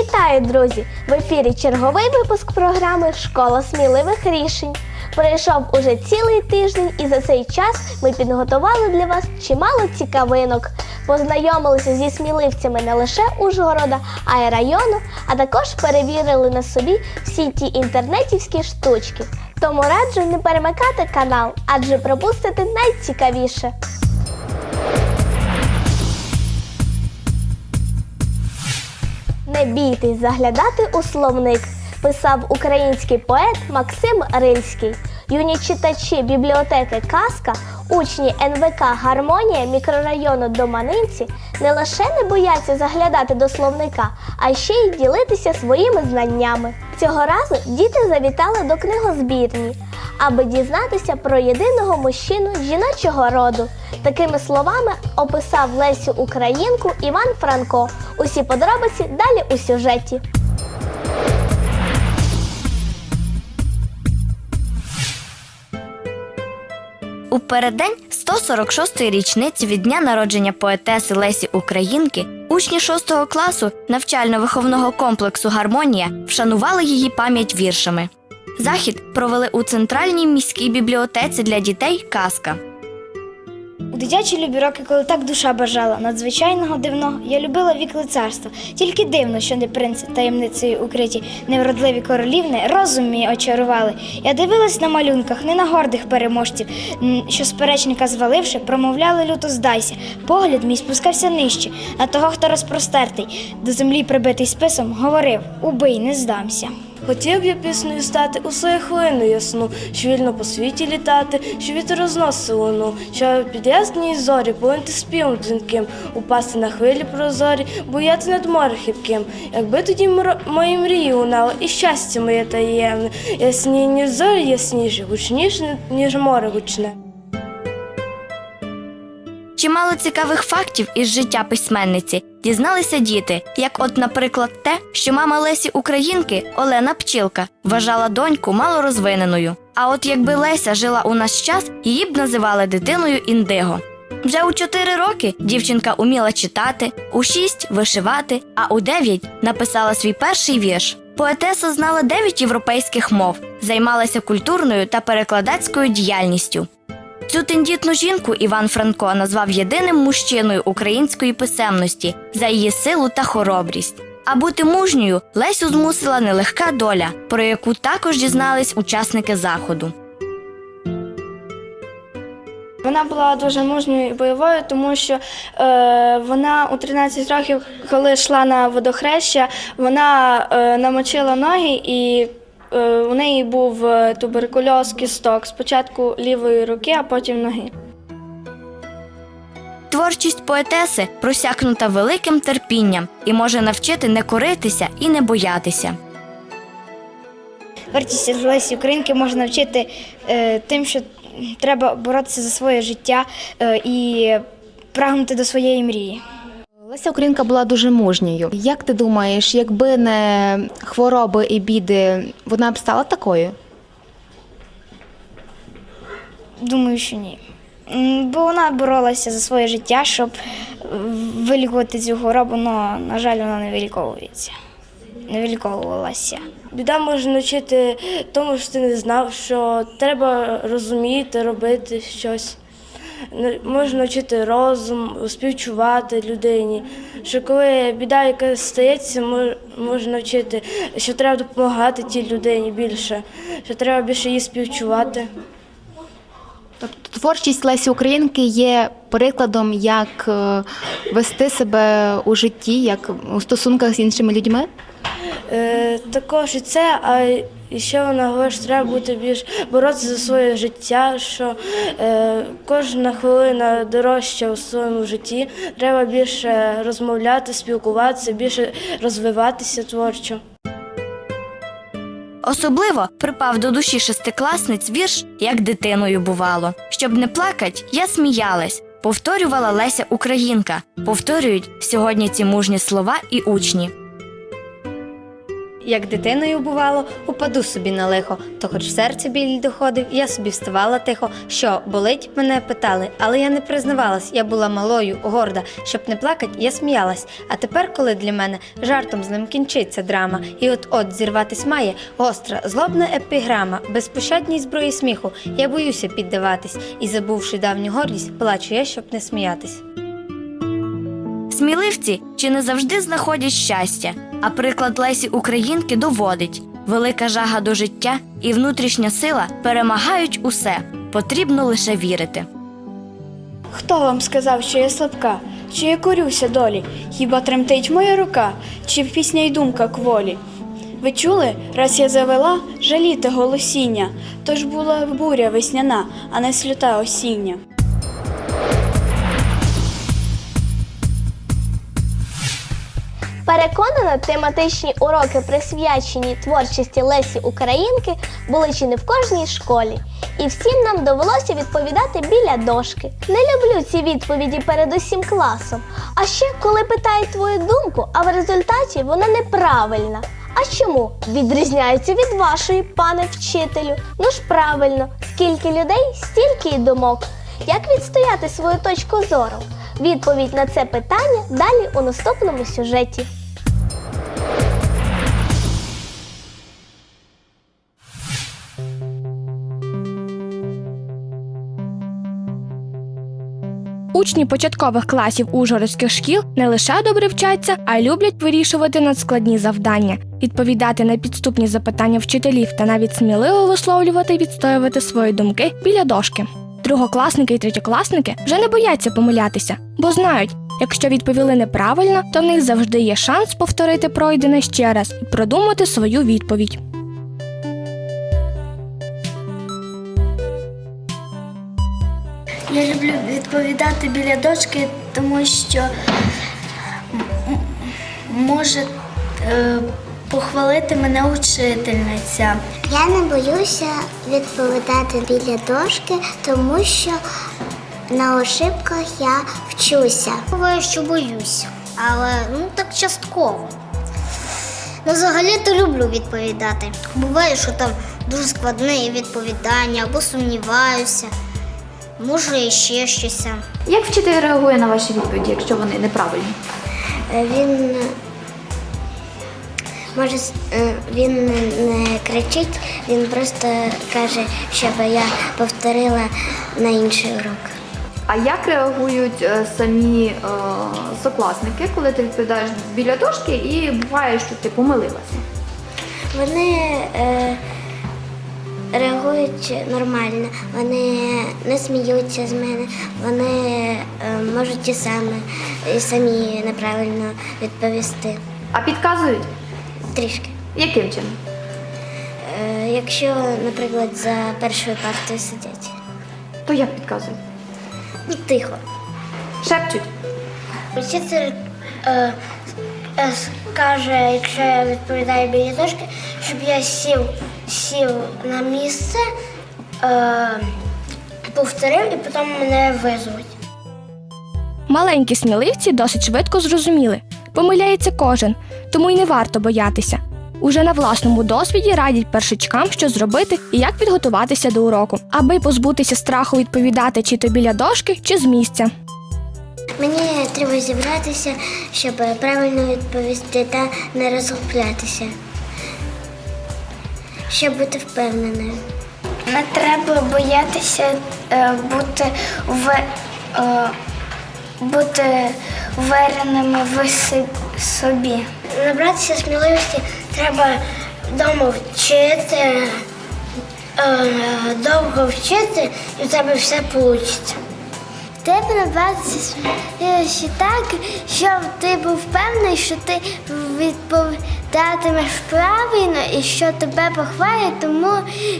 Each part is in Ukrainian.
Вітаю, друзі! В ефірі черговий випуск програми Школа сміливих рішень. Пройшов уже цілий тиждень, і за цей час ми підготували для вас чимало цікавинок. Познайомилися зі сміливцями не лише Ужгорода, а й району, а також перевірили на собі всі ті інтернетівські штучки. Тому раджу не перемикати канал, адже пропустите найцікавіше. Не бійтесь заглядати у словник, писав український поет Максим Рильський. Юні читачі бібліотеки Казка, учні НВК Гармонія мікрорайону Доманинці не лише не бояться заглядати до словника, а ще й ділитися своїми знаннями. Цього разу діти завітали до книгозбірні, аби дізнатися про єдиного мужчину жіночого роду. Такими словами описав Лесю Українку Іван Франко. Усі подробиці далі у сюжеті. У переддень 146-ї річниці від дня народження поетеси Лесі Українки учні 6 класу навчально-виховного комплексу Гармонія вшанували її пам'ять віршами. Захід провели у центральній міській бібліотеці для дітей Казка. У дитячі любі роки, коли так душа бажала надзвичайного дивного, я любила вік лицарства. Тільки дивно, що не принц таємницею укриті, невродливі королівни розум мій очарували. Я дивилась на малюнках, не на гордих переможців, що сперечника зваливши, промовляли люто здайся. Погляд мій спускався нижче, на того, хто розпростертий, до землі прибитий списом, говорив убий, не здамся. Хотів я піснею стати у свою хвилину ясну, що вільно по світі літати, що вітер розносить луну, що під ясні зорі полинти співом дзвінким, упасти на хвилі прозорі, буяти над море хибким. Якби тоді мої мрії лунали, і щастя моє таємне, ясні, ніж зорі ясніші, гучніше, ніж море гучне. Чимало цікавих фактів із життя письменниці дізналися діти, як, от, наприклад, те, що мама Лесі Українки Олена Пчілка вважала доньку малорозвиненою. А от якби Леся жила у наш час, її б називали дитиною індиго. Вже у 4 роки дівчинка уміла читати, у 6 – вишивати, а у 9 написала свій перший вірш. Поетеса знала 9 європейських мов, займалася культурною та перекладацькою діяльністю. Цю тендітну жінку Іван Франко назвав єдиним мужчиною української писемності за її силу та хоробрість. А бути мужньою Лесю змусила нелегка доля, про яку також дізнались учасники заходу. Вона була дуже мужньою і бойовою, тому що е, вона у 13 років, коли йшла на водохреща, вона е, намочила ноги і у неї був е, туберкульоз кісток спочатку лівої руки, а потім ноги. Творчість поетеси просякнута великим терпінням і може навчити не коритися і не боятися. Вартість Лесі Українки можна навчити е, тим, що треба боротися за своє життя е, і прагнути до своєї мрії. Леся Українка була дуже мужньою. Як ти думаєш, якби не хвороби і біди, вона б стала такою? Думаю, що ні. Бо вона боролася за своє життя, щоб вилікувати цю хворобу, але, на жаль, вона не виліковується. Не виліковувалася. Біда може навчити тому, що ти не знав, що треба розуміти, робити щось. Не- Може навчити розум, співчувати людині. Що коли біда якась стається, мож- може навчити, що треба допомагати тій людині більше, що треба більше її співчувати. Тобто творчість Лесі Українки є прикладом, як е, вести себе у житті, як у стосунках з іншими людьми. Е, також і це, а ще вона говорить, що треба бути більш боротися за своє життя, що е, кожна хвилина дорожча у своєму житті. Треба більше розмовляти, спілкуватися, більше розвиватися творчо. Особливо припав до душі шестикласниць вірш Як дитиною бувало. Щоб не плакать, я сміялась. Повторювала Леся Українка. Повторюють сьогодні ці мужні слова і учні. Як дитиною бувало, упаду собі на лихо, то хоч в серці біль доходив, я собі вставала тихо. Що, болить? Мене питали, але я не признавалась, я була малою, горда. Щоб не плакать, я сміялась. А тепер, коли для мене жартом з ним кінчиться драма, і от-от зірватись має гостра, злобна епіграма, безпощадній зброї сміху. Я боюся піддаватись, і забувши давню гордість, плачу я, щоб не сміятись. Сміливці чи не завжди знаходять щастя, а приклад Лесі Українки доводить: велика жага до життя і внутрішня сила перемагають усе. Потрібно лише вірити. Хто вам сказав, що я слабка? Чи я корюся долі? Хіба тремтить моя рука, чи пісня й думка кволі? Ви чули, раз я завела жаліти голосіння, тож була буря весняна, а не слюта осіння. Переконана, тематичні уроки, присвячені творчості Лесі Українки, були чи не в кожній школі. І всім нам довелося відповідати біля дошки. Не люблю ці відповіді перед усім класом. А ще коли питають твою думку, а в результаті вона неправильна. А чому відрізняється від вашої, пане вчителю? Ну ж правильно, скільки людей, стільки й думок. Як відстояти свою точку зору? Відповідь на це питання далі у наступному сюжеті. Учні початкових класів ужгородських шкіл не лише добре вчаться, а й люблять вирішувати надскладні завдання, відповідати на підступні запитання вчителів та навіть сміливо висловлювати і відстоювати свої думки біля дошки. Другокласники і третьокласники вже не бояться помилятися, бо знають, якщо відповіли неправильно, то в них завжди є шанс повторити пройдене ще раз і продумати свою відповідь. Я люблю відповідати біля дошки, тому що може е, похвалити мене учительниця. Я не боюся відповідати біля дошки, тому що на ошибках я вчуся. Буває, що боюся, але ну так частково. Ну, взагалі-то люблю відповідати. Буває, що там дуже складне відповідання або сумніваюся. Може, і ще щось. Як вчитель реагує на ваші відповіді, якщо вони неправильні? Е, Він е, може е, він не кричить, він просто каже, щоб я повторила на інший урок. А як реагують самі е, сокласники, коли ти відповідаєш біля дошки і буває, що ти помилилася? Вони е, реагують нормально, вони не сміються з мене, вони е, можуть і самі, і самі неправильно відповісти. А підказують? Трішки. Яким чином? Е, якщо, наприклад, за першою партою сидять. То як підказують? Ну, тихо. Шепчуть. Учитель е, е, скаже, якщо я відповідаю біля дошки, щоб я сів, сів на місце, е, повторив і потім мене визвуть. Маленькі сміливці досить швидко зрозуміли, помиляється кожен, тому й не варто боятися. Уже на власному досвіді радять першачкам, що зробити і як підготуватися до уроку, аби позбутися страху відповідати чи то біля дошки, чи з місця. Мені треба зібратися, щоб правильно відповісти та не розгублятися. Щоб бути впевненою. Не треба боятися е, бути в, е, бути увереними в собі. Набратися сміливості треба вдома вчити, е, довго вчити, і в тебе все вийде. Треба набратися сміливості так, щоб ти був впевнений, що ти відповідатимеш правильно і що тебе похвалять, тому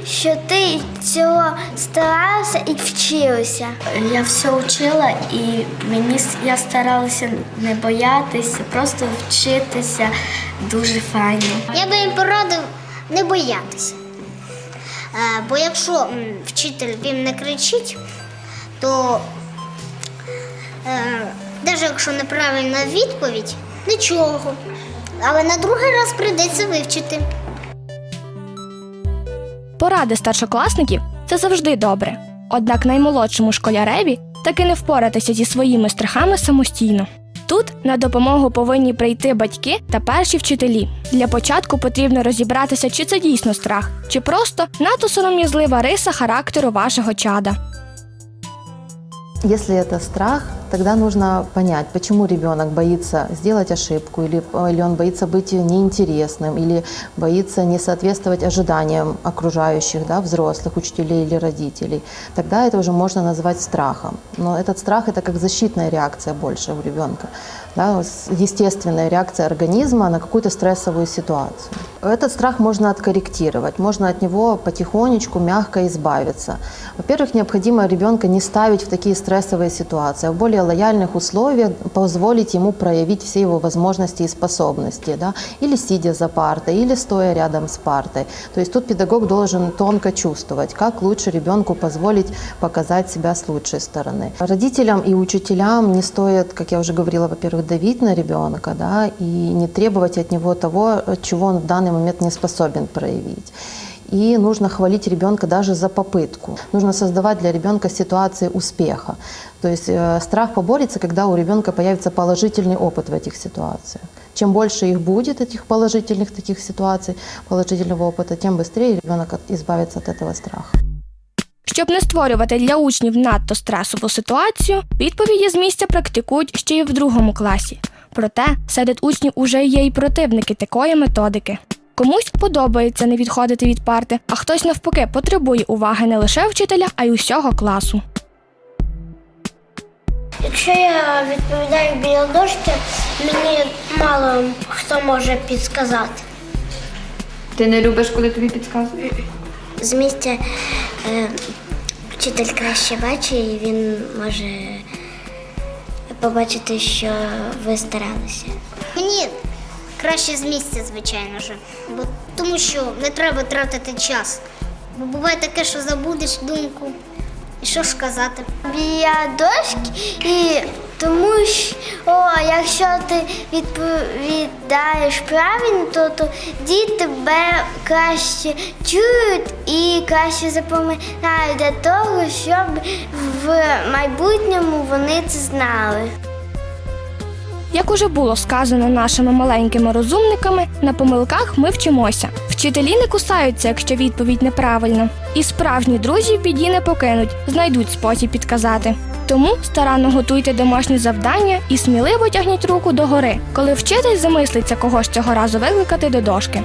що ти цього старався і вчився. Я все вчила і мені я старалася не боятися, просто вчитися дуже файно. Я би їм порадив не боятися. Е, Бо якщо вчитель він не кричить, то якщо неправильна відповідь, нічого. але на другий раз прийдеться вивчити. Поради старшокласників це завжди добре. Однак наймолодшому школяреві таки не впоратися зі своїми страхами самостійно. Тут на допомогу повинні прийти батьки та перші вчителі. Для початку потрібно розібратися, чи це дійсно страх, чи просто надто сором'язлива риса характеру вашого чада. Если это страх, тогда нужно понять, почему ребенок боится сделать ошибку, или, или он боится быть неинтересным, или боится не соответствовать ожиданиям окружающих, да, взрослых, учителей или родителей. Тогда это уже можно назвать страхом. Но этот страх это как защитная реакция больше у ребенка, да, естественная реакция организма на какую-то стрессовую ситуацию. Этот страх можно откорректировать, можно от него потихонечку, мягко избавиться. Во-первых, необходимо ребенка не ставить в такие стрессовые ситуации, а в более лояльных условиях позволить ему проявить все его возможности и способности, да, или сидя за партой, или стоя рядом с партой. То есть тут педагог должен тонко чувствовать, как лучше ребенку позволить показать себя с лучшей стороны. Родителям и учителям не стоит, как я уже говорила, во-первых, давить на ребенка, да, и не требовать от него того, чего он в данный момент не способен проявить. И нужно хвалить ребенка даже за попытку. Нужно создавать для ребенка ситуации успеха. То есть э, страх поборется, когда у ребенка появится положительный опыт в этих ситуациях. Чем больше их будет, этих положительных таких ситуаций, положительного опыта, тем быстрее ребенок от- избавится от этого страха. Щоб не створювати для учнів надто стресову ситуацію, відповіді з місця практикують ще й в другому класі. Проте серед учнів уже є й противники такої методики. Комусь подобається не відходити від парти, а хтось навпаки потребує уваги не лише вчителя, а й усього класу. Якщо я відповідаю біля дошки, мені мало хто може підсказати. Ти не любиш, коли тобі підказують? З місця е, вчитель краще бачить, і він може побачити, що ви старалися. Мені краще з місця, звичайно ж. Бо, тому що не треба тратити час. Бо буває таке, що забудеш думку. І що сказати? Біля дошки і тому що о, якщо ти відповідаєш правильно, то, то діти тебе краще чують і краще запам'ятають для того, щоб в майбутньому вони це знали. Як уже було сказано нашими маленькими розумниками, на помилках ми вчимося. Вчителі не кусаються, якщо відповідь неправильна. І справжні друзі в біді не покинуть, знайдуть спосіб підказати. Тому старанно готуйте домашні завдання і сміливо тягніть руку догори, коли вчитель замислиться, кого ж цього разу викликати до дошки.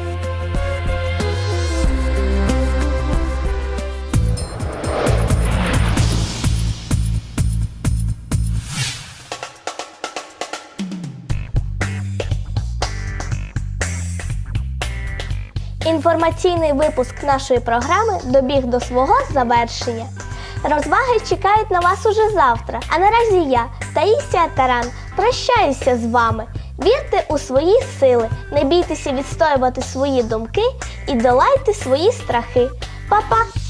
Інформаційний випуск нашої програми добіг до свого завершення. Розваги чекають на вас уже завтра. А наразі я, Таїсія Таран, прощаюся з вами. Вірте у свої сили, не бійтеся відстоювати свої думки і долайте свої страхи. Па-па!